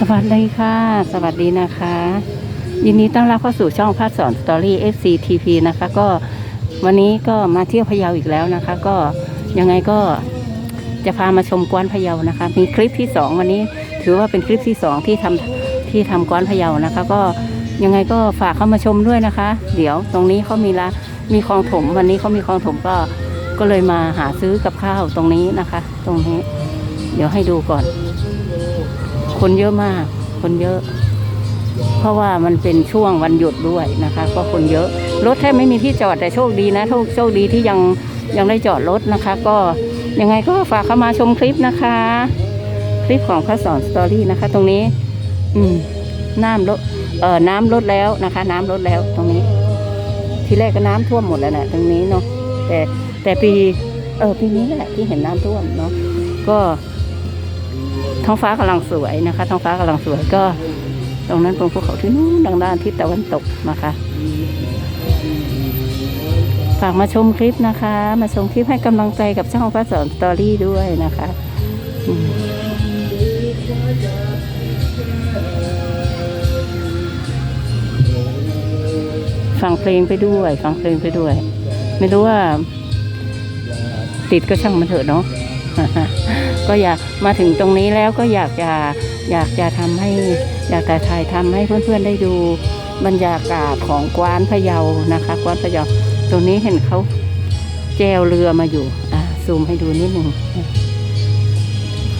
สวัสดีค่ะ สวัสดีนะคะ ยินดีต้อนรับเข้าสู่ช่องพัดสอนสตอรี่ FCTP นะคะ ก็วันนี้ก็มาเที่ยวพะเยาอีกแล้วนะคะ ก็ยังไงก็จะพามาชมกวนพะเยานะคะ มีคลิปที่สองวันนี้ถือว่าเป็นคลิปที่สองที่ทำที่ทำกวนพะเยานะคะ ก็ยังไงก็ฝากเข้ามาชมด้วยนะคะ เดี๋ยวตรงนี้เขามีละมีคลองถมวันนี้เขามีคลองถมก็ก็เลยมาหาซื้อกับข้าวตรงนี้นะคะ ตรงนี้ เดี๋ยวให้ดูก่อน คนเยอะมาก คนเยอะ เพราะว่ามันเป็นช่วงวันหยุดด้วยนะคะ ก็คนเยอะรถแทบไม่มีที่จอดแต่โชคดีนะโชคโชคดีที่ยังยังได้จอดรถนะคะ ก็ยังไงก็ฝากเข้ามาชมคลิปนะคะ คลิปของพระสอนสตอรี่นะคะ ตรงนี้ อืมน้ำลดเอ่อน้ำลดแล้วนะคะ น้ำลดแล้วตรงนี้ ทีแรกก็น้ำท่วมหมดแล้วนะตรงนี้เนาะแต่แต่ปีเออปีนี้แหละที่เห็นน้ำท่วมเนาะก็ ท้องฟ้ากำลังสวยนะคะ ท้องฟ้ากำลังสวยก็ ตรงนั้นเป็นภูเขาที่นู้นดังด้านทิศตะวันตกนะคะ ฝากมาชมคลิปนะคะ มาชมคลิปให้กำลังใจกับช่องพระสอนสตอรี่ด้วยนะคะฟังเพลงไปด้วย ฟังเพลงไปด้วย ไม่รู้ว่า ติดก็ช่างมันเถอะเนาะ ก็อยากมาถึงตรงนี้แล้วก็อยากจะอยากจะทำให้อยากจะถ่ายทำให้เพื่อนๆได้ดูบรรยากาศของกวานพะเยานะคะ กวานพะเยาตรงนี้เห็นเขาแจวเรือมาอยู่อะซูมให้ดูนิดหนึ่ง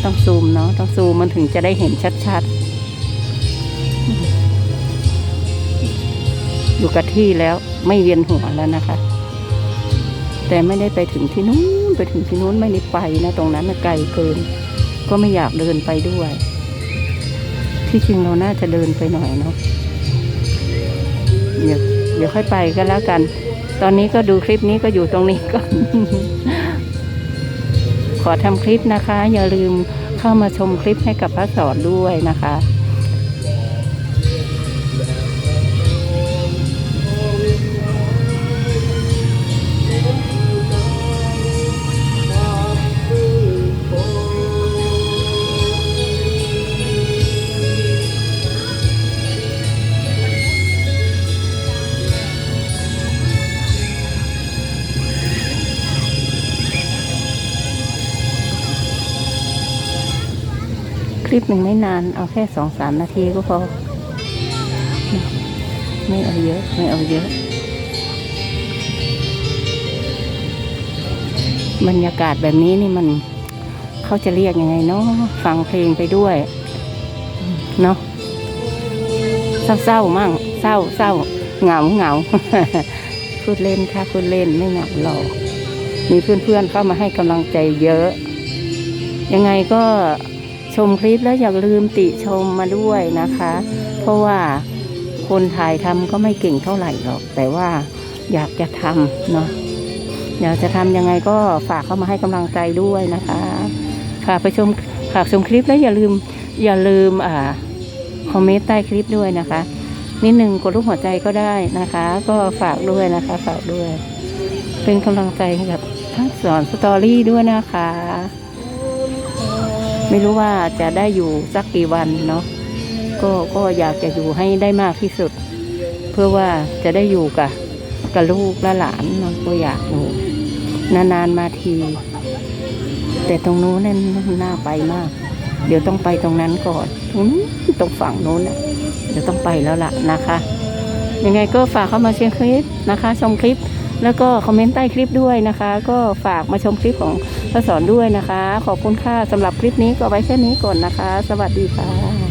ต้องซูมเนาะต้องซูมมันถึงจะได้เห็นชัดๆอยู่กับที่แล้วไม่เวียนหัวแล้วนะคะ แต่ไม่ได้ไปถึงที่นู้นไปถึงที่นู้นไม่ได้ไปนะ ตรงนั้นน่ะไกลเกิน ก็ไม่อยากเดินไปด้วย ที่จริงเราน่าจะเดินไปหน่อยเนาะเดี๋ยวเดี๋ยวค่อยไปกันแล้วกัน ตอนนี้ก็ดูคลิปนี้ก็อยู่ตรงนี้ก่อน ขอทำคลิปนะคะ อย่าลืมเข้ามาชมคลิปให้กับพระสอนด้วยนะคะ ลิปหนึ่งไม่นาน เอาแค่สองสามนาทีก็พอ ไม่เอาเยอะ ไม่เอาเยอะ บรรยากาศแบบนี้นี่มันเขาจะเรียกยังไงเนาะฟังเพลงไปด้วย เนาะเศร้าๆมั่งเศร้าเศร้าเหงาเหงาพูดเล่นค่ะพูดเล่นไม่เหงาหรอกมีเพื่อนๆเข้ามาให้กำลังใจเยอะ ยังไงก็ ชมคลิปแล้วอย่าลืมติชมมาด้วยนะคะ เพราะว่าคนถ่ายทำก็ไม่เก่งเท่าไหร่หรอก แต่ว่าอยากจะทำเนาะอยากจะทำยังไงก็ฝากเข้ามาให้กำลังใจด้วยนะคะฝากไปชมฝากชมคลิปแล้วอย่าลืมอย่าลืมอ่าคอมเมนต์ใต้คลิปด้วยนะคะ นิดหนึ่งกดรูปหัวใจก็ได้นะคะ ก็ฝากด้วยนะคะ ฝากด้วย เป็นกำลังใจให้กับทั้งสอนสตอรี่ด้วยนะคะ ไม่รู้ว่าจะได้อยู่สักกี่วันเนาะก็ก็อยากจะอยู่ให้ได้มากที่สุด เพื่อว่าจะได้อยู่กับกับลูกและหลานเนาะก็อยากอยู่นานๆมาที แต่ตรงนู้นนั่นน่าไปมาก เดี๋ยวต้องไปตรงนั้นก่อนตรงนู้นตรงฝั่งนู้นนะเดี๋ยวต้องไปแล้วล่ะนะคะ ยังไงก็ฝากเข้ามาเชียร์คลิปนะคะ ชมคลิป แล้วก็คอมเมนต์ใต้คลิปด้วยนะคะ ก็ฝากมาชมคลิปของพระสอนด้วยนะคะ ขอบคุณค่ะสำหรับคลิปนี้ก็ไว้แค่นี้ก่อนนะคะ สวัสดีค่ะ